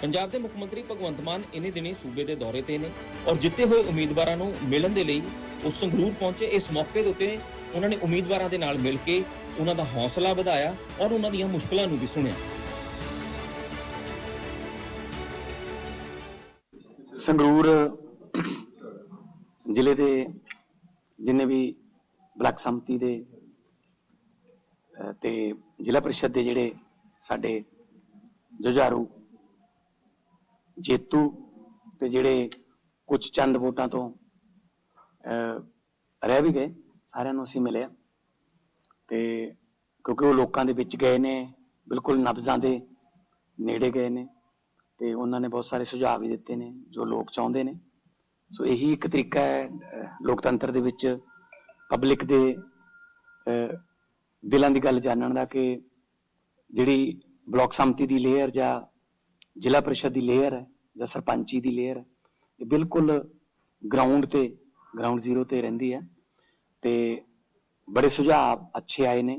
ਪੰਜਾਬ ਦੇ ਮੁੱਖ ਮੰਤਰੀ ਭਗਵੰਤ ਮਾਨ ਇਨੀ ਦਿਨੀ ਸੂਬੇ ਦੇ ਦੌਰੇ ਤੇ ਨੇ ਔਰ ਜਿੱਤੇ ਹੋਏ ਉਮੀਦਵਾਰਾਂ ਨੂੰ ਮਿਲਣ ਦੇ ਲਈ ਉਹ ਸੰਗਰੂਰ ਪਹੁੰਚੇ। ਇਸ ਮੌਕੇ ਦੇ ਉੱਤੇ ਉਹਨਾਂ ਨੇ ਉਮੀਦਵਾਰਾਂ ਦੇ ਨਾਲ ਮਿਲ ਕੇ ਉਹਨਾਂ ਦਾ ਹੌਸਲਾ ਵਧਾਇਆ ਔਰ ਉਹਨਾਂ ਦੀਆਂ ਮੁਸ਼ਕਲਾਂ ਨੂੰ ਵੀ ਸੁਣਿਆ। ਸੰਗਰੂਰ ਜ਼ਿਲ੍ਹੇ ਦੇ ਜਿੰਨੇ ਵੀ ਬਲਾਕ ਸੰਮਤੀ ਦੇ ਤੇ ਜ਼ਿਲ੍ਹਾ ਪ੍ਰੀਸ਼ਦ ਦੇ ਜਿਹੜੇ ਸਾਡੇ ਜੁਝਾਰੂ ਜੇਤੂ ਤੇ ਜਿਹੜੇ ਕੁਝ ਚੰਦ ਵੋਟਾਂ ਤੋਂ ਰਹਿ ਵੀ ਗਏ, ਸਾਰਿਆਂ ਨੂੰ ਅਸੀਂ ਮਿਲਿਆ ਆ। ਤੇ ਕਿਉਂਕਿ ਉਹ ਲੋਕਾਂ ਦੇ ਵਿੱਚ ਗਏ ਨੇ, ਬਿਲਕੁਲ ਨਬਜ਼ਾਂ ਦੇ ਨੇੜੇ ਗਏ ਨੇ ਤੇ ਉਹਨਾਂ ਨੇ ਬਹੁਤ ਸਾਰੇ ਸੁਝਾਅ ਵੀ ਦਿੱਤੇ ਨੇ ਜੋ ਲੋਕ ਚਾਹੁੰਦੇ ਨੇ। ਸੋ ਇਹੀ ਇੱਕ ਤਰੀਕਾ ਹੈ ਲੋਕਤੰਤਰ ਦੇ ਵਿੱਚ ਪਬਲਿਕ ਦੇ ਦਿਲਾਂ ਦੀ ਗੱਲ ਜਾਣਨ ਦਾ ਕਿ ਜਿਹੜੀ ਬਲਾਕ ਸੰਮਤੀ ਦੀ ਲੇਅਰ ਜਾਂ ਜ਼ਿਲ੍ਹਾ ਪ੍ਰੀਸ਼ਦ ਦੀ ਲੇਅਰ ਹੈ ਜਾਂ ਸਰਪੰਚੀ ਦੀ ਲੇਅਰ ਹੈ। ਇਹ ਬਿਲਕੁਲ ਗਰਾਊਂਡ ਤੇ ਗਰਾਊਂਡ ਜ਼ੀਰੋ ਤੇ ਰਹਿੰਦੀ ਹੈ ਤੇ ਬੜੇ ਸੁਝਾਅ ਅੱਛੇ ਆਏ ਨੇ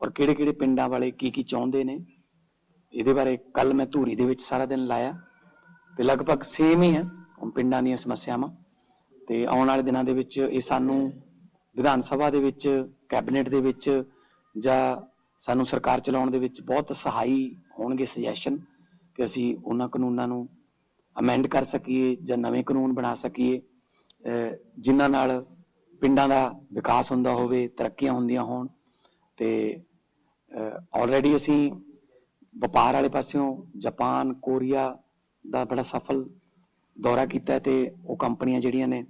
ਔਰ ਕਿਹੜੇ ਕਿਹੜੇ ਪਿੰਡਾਂ ਵਾਲੇ ਕੀ ਕੀ ਚਾਹੁੰਦੇ ਨੇ, ਇਹਦੇ ਬਾਰੇ ਕੱਲ ਮੈਂ ਧੂਰੀ ਦੇ ਵਿੱਚ ਸਾਰਾ ਦਿਨ ਲਾਇਆ ਤੇ ਲਗਭਗ ਸੇਮ ਹੀ ਹੈ ਉਹ ਪਿੰਡਾਂ ਦੀਆਂ ਸਮੱਸਿਆਵਾਂ ਤੇ ਆਉਣ ਵਾਲੇ ਦਿਨਾਂ ਦੇ ਵਿੱਚ ਇਹ ਸਾਨੂੰ ਵਿਧਾਨ ਸਭਾ ਦੇ ਵਿੱਚ, ਕੈਬਨਿਟ ਦੇ ਵਿੱਚ ਜਾਂ ਸਾਨੂੰ ਸਰਕਾਰ ਚਲਾਉਣ ਦੇ ਵਿੱਚ ਬਹੁਤ ਸਹਾਈ ਹੋਣਗੇ ਸੁਜੈਸ਼ਨ ਕਿ ਅਸੀਂ ਉਹਨਾਂ ਕਾਨੂੰਨਾਂ ਨੂੰ ਅਮੈਂਡ ਕਰ ਸਕੀਏ ਜਾਂ ਨਵੇਂ ਕਾਨੂੰਨ ਬਣਾ ਸਕੀਏ। ਜਿਨ੍ਹਾਂ ਨਾਲ ਪਿੰਡਾਂ ਦਾ ਵਿਕਾਸ ਹੁੰਦਾ ਹੋਵੇ, ਤਰੱਕੀਆਂ ਹੁੰਦੀਆਂ ਹੋਣ ਤੇ ਆਲਰੇਡੀ ਅਸੀਂ ਵਪਾਰ ਵਾਲੇ ਪਾਸਿਓਂ ਜਾਪਾਨ, ਕੋਰੀਆ ਦਾ ਬੜਾ ਸਫਲ ਦੌਰਾ ਕੀਤਾ ਹੈ ਤੇ ਉਹ ਕੰਪਨੀਆਂ ਜਿਹੜੀਆਂ ਨੇ,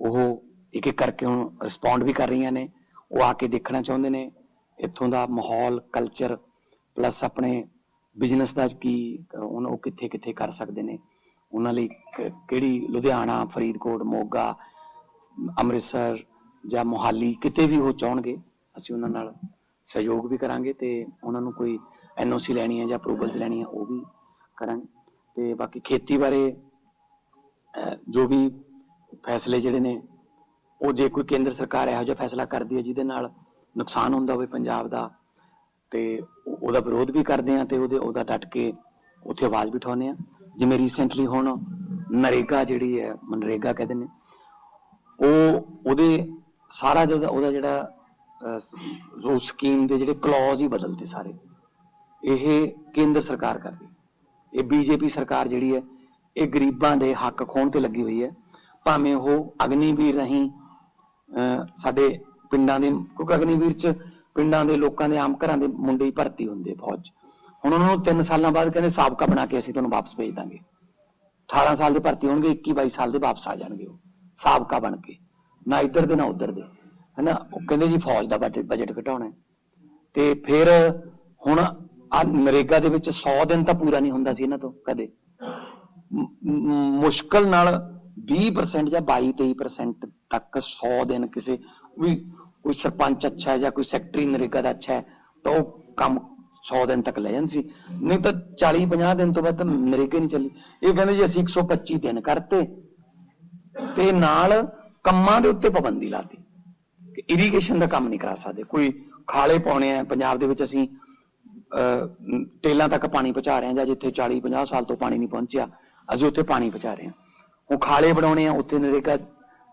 ਉਹ ਇੱਕ ਇੱਕ ਕਰਕੇ ਹੁਣ ਰਿਸਪੌਂਡ ਵੀ ਕਰ ਰਹੀਆਂ ਨੇ। ਉਹ ਆ ਕੇ ਦੇਖਣਾ ਚਾਹੁੰਦੇ ਨੇ। ਇੱਥੋਂ ਦਾ ਮਾਹੌਲ ਕਲਚਰ ਪਲੱਸ ਆਪਣੇ ਬਿਜ਼ਨਸ ਦਾ ਕੀ ਅਹ, ਉਹ ਕਿੱਥੇ ਕਿੱਥੇ ਕਰ ਸਕਦੇ ਨੇ? ਉਹਨਾਂ ਲਈ ਕਿਹੜੀ ਲੁਧਿਆਣਾ ਫਰੀਦਕੋਟ ਮੋਗਾ ਅੰਮ੍ਰਿਤਸਰ ਜਾਂ ਮੁਹਾਲੀ ਕਿਤੇ ਵੀ ਉਹ ਚਾਹਣਗੇ ਅਸੀਂ ਉਹਨਾਂ ਨਾਲ ਸਹਿਯੋਗ ਵੀ ਕਰਾਂਗੇ ਤੇ ਉਹਨਾਂ ਨੂੰ ਕੋਈ ਐਨਓਸੀ ਲੈਣੀ ਹੈ ਜਾਂ ਅਪਰੂਵਲਸ ਲੈਣੀ ਹੈ ਉਹ ਵੀ ਕਰਾਂਗੇ ਤੇ ਬਾਕੀ ਖੇਤੀ ਬਾਰੇ ਜੋ ਵੀ ਫੈਸਲੇ ਜਿਹੜੇ ਨੇ ਉਹ ਜੇ ਕੋਈ ਕੇਂਦਰ ਸਰਕਾਰ ਇਹੋ ਜਿਹਾ ਫੈਸਲਾ ਕਰਦੀ ਹੈ ਜਿਹਦੇ ਨਾਲ ਨੁਕਸਾਨ ਹੁੰਦਾ ਹੋਵੇ ਪੰਜਾਬ ਦਾ ਤੇ ਉਹਦਾ ਵਿਰੋਧ ਵੀ ਕਰਦੇ ਆ ਤੇ ਉਹਦੇ, ਉਹਦਾ ਡਟ ਕੇ ਉੱਥੇ ਆਵਾਜ਼ ਵੀ ਆ। ਜਿਵੇਂ ਰੀਸੈਂਟਲੀ ਹੁਣ ਨਰੇਗਾ ਜਿਹੜੀ ਹੈ, ਮਨਰੇਗਾ ਕਹਿੰਦੇ ਨੇ, ਉਹ, ਉਹਦੇ ਸਾਰਾ ਜਿਹੜਾ, ਉਹਦਾ ਜਿਹੜਾ ਉਹ ਸਕੀਮ ਦੇ ਜਿਹੜੇ ਕਲੌਜ਼ ਹੀ ਬਦਲਦੇ ਸਾਰੇ। ਇਹ ਕੇਂਦਰ ਸਰਕਾਰ ਕਰ ਰਹੀ ਹੈ। ਇਹ ਬੀਜੇਪੀ ਸਰਕਾਰ ਜਿਹੜੀ ਹੈ, ਇਹ ਗਰੀਬਾਂ ਦੇ ਹੱਕ ਖੋਣ ਤੇ ਲੱਗੀ ਹੋਈ ਹੈ। ਭਾਵੇਂ ਉਹ ਅਗਨੀਵੀਰ ਰਹੀ ਸਾਡੇ ਪਿੰਡਾਂ ਦੇ, ਕਿਉਂਕਿ ਅਗਨੀਵੀਰ ਚ ਪਿੰਡਾਂ ਦੇ ਲੋਕਾਂ ਦੇ ਆਮ ਘਰਾਂ ਦੇ ਮੁੰਡੇ ਹੀ ਭਰਤੀ ਹੁੰਦੇ ਫੌਜ ਹੁਣ ਉਹਨਾਂ ਨੂੰ 3 ਸਾਲਾਂ ਬਾਅਦ ਕਹਿੰਦੇ ਸਾਬਕਾ ਬਣਾ ਕੇ ਅਸੀਂ ਤੁਹਾਨੂੰ ਵਾਪਸ ਭੇਜ ਦਾਂਗੇ। 18 ਸਾਲ ਦੇ ਭਰਤੀ ਹੋਣਗੇ 21 22 ਸਾਲ ਦੇ ਵਾਪਸ ਆ ਜਾਣਗੇ ਉਹ, ਸਾਬਕਾ ਬਣ ਕੇ। ਨਾ ਇੱਧਰ ਦੇ, ਨਾ ਉੱਧਰ ਦੇ। ਹੈਨਾ, ਉਹ ਕਹਿੰਦੇ ਜੀ ਫੌਜ ਦਾ ਬਜਟ ਘਟਾਉਣਾ ਤੇ ਫਿਰ ਹੁਣ ਆ ਨਰੇਗਾ ਦੇ ਵਿੱਚ 100 ਦਿਨ ਤਾਂ ਪੂਰਾ ਨਹੀਂ ਹੁੰਦਾ ਸੀ ਇਹਨਾਂ ਤੋਂ ਕਦੇ। ਮ- ਮੁਸ਼ਕਲ ਨਾਲ 20% ਜਾਂ 22-23% ਤੱਕ 100 ਦਿਨ ਕਿਸੇ ਵੀ ਕੋਈ ਸਰਪੰਚ ਅੱਛਾ ਹੈ ਜਾਂ ਕੋਈ ਸੈਕਟਰੀ ਨਰੇਗਾ ਦਾ ਅੱਛਾ ਹੈ ਤਾਂ ਉਹ ਕੰਮ 100 ਦਿਨ ਤੱਕ ਲੈ ਜਾਂਦੇ ਸੀ। ਨਹੀਂ ਤਾਂ 40-50 ਦਿਨ ਤੋਂ ਬਾਅਦ ਤਾਂ ਨਰੇਗਾ ਨਹੀਂ ਚੱਲੀ। ਇਹ ਕਹਿੰਦੇ ਜੀ ਅਸੀਂ 125 ਦਿਨ ਕਰਤੇ। ਤੇ ਨਾਲ ਕੰਮਾਂ ਦੇ ਉੱਤੇ ਪਾਬੰਦੀ ਲਾਤੀ ਕਿ ਇਰੀਗੇਸ਼ਨ ਦਾ ਕੰਮ ਨਹੀਂ ਕਰਾ ਸਕਦੇ। ਕੋਈ ਖਾਲੇ ਪਾਉਣੇ ਆ ਪੰਜਾਬ ਦੇ ਵਿੱਚ ਅਸੀਂ ਅਹ, ਟੇਲਾਂ ਤੱਕ ਪਾਣੀ ਪਹੁੰਚਾ ਰਹੇ ਹਾਂ ਜਾਂ ਜਿੱਥੇ 40 50 ਸਾਲ ਤੋਂ ਪਾਣੀ ਨਹੀਂ ਪਹੁੰਚਿਆ ਅਸੀਂ ਉੱਥੇ ਪਾਣੀ ਪਹੁੰਚਾ ਰਹੇ ਹਾਂ। ਉਹ ਖਾਲੇ ਬਣਾਉਣੇ ਆ ਉੱਥੇ ਨਰੇਗਾ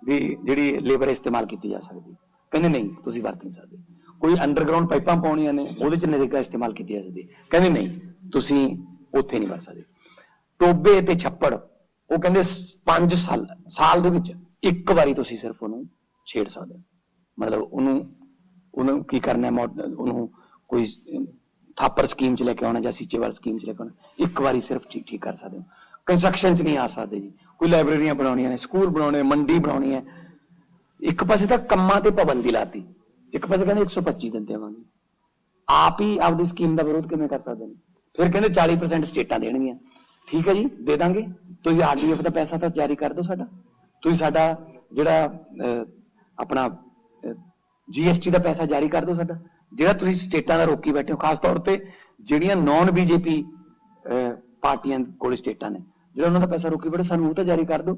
ਦੀ ਜਿਹੜੀ ਲੇਬਰ ਇਸਤੇਮਾਲ ਕੀਤੀ ਜਾ ਸਕਦੀ ਕਹਿੰਦੇ ਨਹੀਂ, ਤੁਸੀਂ ਵਰਤ ਨਹੀਂ ਸਕਦੇ। ਕੋਈ ਅੰਡਰਗਰਾਉਂਡ ਪਾਈਪਾਂ ਪਾਉਣੀਆਂ ਨੇ, ਉਹਦੇ ਚ ਨਰੇਗਾ ਇਸਤੇਮਾਲ ਕੀਤੀ ਜਾ ਸਕਦੀ। ਕਹਿੰਦੇ ਨਹੀਂ, ਤੁਸੀਂ ਉੱਥੇ ਨਹੀਂ ਵਰਤ ਸਕਦੇ। ਟੋਬੇ ਤੇ ਛੱਪੜ, ਉਹ ਕਹਿੰਦੇ 5 ਸਾਲ ਸਾਲ ਦੇ ਵਿੱਚ ਇੱਕ ਵਾਰੀ ਤੁਸੀਂ ਸਿਰਫ ਉਹਨੂੰ ਛੇੜ ਸਕਦੇ ਮਤਲਬ ਉਹਨੂੰ ਉਹਨੂੰ ਕੀ ਕਰਨਾ ਹੈ ਉਹਨੂੰ ਕੋਈ ਥਾਪਰ ਸਕੀਮ ਚ ਲੈ ਕੇ ਆਉਣਾ ਜਾਂ ਸੀਚੇਵਾਲ ਸਕੀਮ ਚ ਲੈ ਕੇ ਆਉਣਾ, ਇੱਕ ਵਾਰੀ ਸਿਰਫ ਠੀਕ ਠੀਕ ਕਰ ਸਕਦੇ ਹੋ। ਕੰਸਟਰਕਸ਼ਨ ਚ ਨਹੀਂ ਆ ਸਕਦੇ ਜੀ। ਕੋਈ ਲਾਇਬ੍ਰੇਰੀਆਂ ਬਣਾਉਣੀਆਂ ਨੇ ਸਕੂਲ ਬਣਾਉਣੇ, ਮੰਡੀ ਬਣਾਉਣੀ ਹੈ। ਇੱਕ ਪਾਸੇ ਤਾਂ ਕੰਮਾਂ ਤੇ ਪਾਬੰਦੀ ਲਾਤੀ, ਇੱਕ ਪਾਸੇ ਕਹਿੰਦੇ 125 ਦਿਨ ਦੇਵਾਂਗੇ। ਆਪ ਹੀ ਆਪਦੀ ਸਕੀਮ ਦਾ ਵਿਰੋਧ ਕਿਵੇਂ ਕਰ ਸਕਦੇ ਨੇ? ਫਿਰ ਕਹਿੰਦੇ 40% ਸਟੇਟਾਂ ਦੇਣਗੀਆਂ। ਠੀਕ ਹੈ ਜੀ, ਦੇ ਦਾਂਗੇ। ਤੁਸੀਂ ਆਰਡੀਐਫ ਦਾ ਪੈਸਾ ਤਾਂ ਜਾਰੀ ਕਰ ਦਿਓ ਸਾਡਾ। ਤੁਸੀਂ ਸਾਡਾ ਜਿਹੜਾ ਆਪਣਾ ਜੀਐਸਟੀ ਦਾ ਪੈਸਾ ਜਾਰੀ ਕਰ ਦਿਓ ਸਾਡਾ। ਜਿਹੜਾ ਤੁਸੀਂ ਸਟੇਟਾਂ ਦਾ ਰੋਕੀ ਬੈਠੇ ਹੋ, ਖਾਸ ਤੌਰ ਤੇ ਜਿਹੜੀਆਂ ਨਾਨ ਬੀਜੇਪੀ ਪਾਰਟੀਆਂ ਕੋਲ ਸਟੇਟਾਂ ਨੇ। ਜਿਹੜਾ ਉਹਨਾਂ ਦਾ ਪੈਸਾ ਰੋਕੀ ਬੈਠੇ, ਸਾਨੂੰ ਉਹ ਤਾਂ ਜਾਰੀ ਕਰ ਦਿਓ।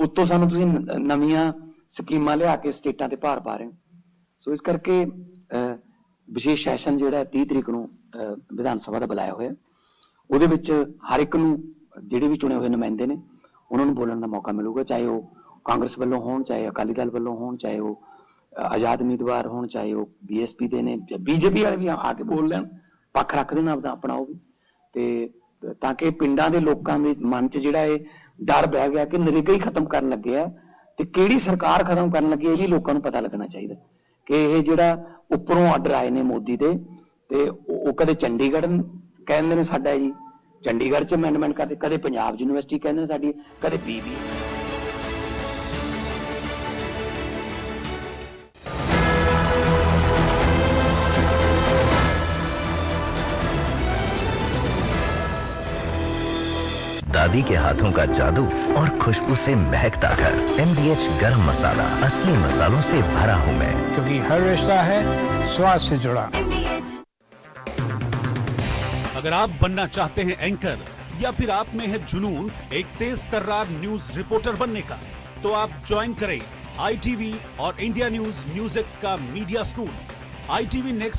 ਉੱਤੋਂ ਸਾਨੂੰ ਤੁਸੀਂ ਨਵੀਆਂ ਸਕੀਮਾਂ ਲਿਆ ਕੇ ਸਟੇਟਾਂ ਤੇ ਭਾਰ ਪਾ ਰਹੇ ਹੋ। ਸੋ ਇਸ ਕਰਕੇ ਵਿਸ਼ੇਸ਼ ਸੈਸ਼ਨ ਜਿਹੜਾ 30 ਤਰੀਕ ਨੂੰ ਵਿਧਾਨ ਸਭਾ ਦਾ ਬੁਲਾਇਆ ਹੋਇਆ। ਉਹਦੇ ਵਿੱਚ ਹਰ ਇੱਕ ਨੂੰ, ਜਿਹੜੇ ਵੀ ਚੁਣੇ ਹੋਏ ਨੁਮਾਇੰਦੇ ਨੇ, ਉਹਨਾਂ ਨੂੰ ਬੋਲਣ ਦਾ ਮੌਕਾ ਮਿਲੂਗਾ। ਚਾਹੇ ਉਹ ਕਾਂਗਰਸ ਵੱਲੋਂ ਹੋਣ, ਚਾਹੇ ਅਕਾਲੀ ਦਲ ਵੱਲੋਂ ਹੋਣ, ਚਾਹੇ ਉਹ ਆਜ਼ਾਦ ਉਮੀਦਵਾਰ ਹੋਣ, ਚਾਹੇ ਉਹ ਬੀਐਸਪੀ ਦੇ ਨੇ ਬੀਜੇਪੀ ਵਾਲੇ ਵੀ ਆ ਕੇ ਬੋਲ ਲੈਣ। ਪੱਖ ਰੱਖ ਦੇਣ ਆਪਦਾ, ਆਪਣਾ ਉਹ ਵੀ। ਤੇ, ਤਾਂ ਕਿ ਪਿੰਡਾਂ ਦੇ ਲੋਕਾਂ ਦੇ ਮਨ 'ਚ ਜਿਹੜਾ ਇਹ ਡਰ ਬਹਿ ਗਿਆ ਕਿ ਨਰੇਗਾ ਹੀ ਖਤਮ ਕਰਨ ਲੱਗੇ ਆ। ਤੇ ਕਿਹੜੀ ਸਰਕਾਰ ਖਤਮ ਕਰਨ ਲੱਗੀ ਇਹ ਵੀ ਲੋਕਾਂ ਨੂੰ ਪਤਾ ਲੱਗਣਾ ਚਾਹੀਦਾ। ਕਿ ਇਹ ਜਿਹੜਾ ਉੱਪਰੋਂ ਆਰਡਰ ਆਏ ਨੇ ਮੋਦੀ ਦੇ, ਤੇ ਉਹ ਕਦੇ ਚੰਡੀਗੜ੍ਹ ਕਹਿੰਦੇ ਨੇ ਸਾਡਾ ਜੀ। ਚੰਡੀਗੜ੍ਹ 'ਚ ਅਮੈਂਡਮੈਂਟ ਕਰਦੇ, ਕਦੇ ਪੰਜਾਬ ਯੂਨੀਵਰਸਿਟੀ ਕਹਿੰਦੇ ਨੇ ਸਾਡੀ, ਕਦੇ ਬੀਬੀ दादी के हाथों का जादू और खुशबू से महकता घर। एम डी एच गर्म मसाला असली मसालों से भरा हूँ मैं। क्योंकि हर रिश्ता है स्वाद से जुड़ा। अगर आप बनना चाहते हैं एंकर या फिर आप में है जुनून एक तेज तर्रार न्यूज़ रिपोर्टर बनने का तो आप ज्वाइन करें आईटीवी और इंडिया न्यूज़ न्यूज़ एक्स का मीडिया स्कूल। ITV next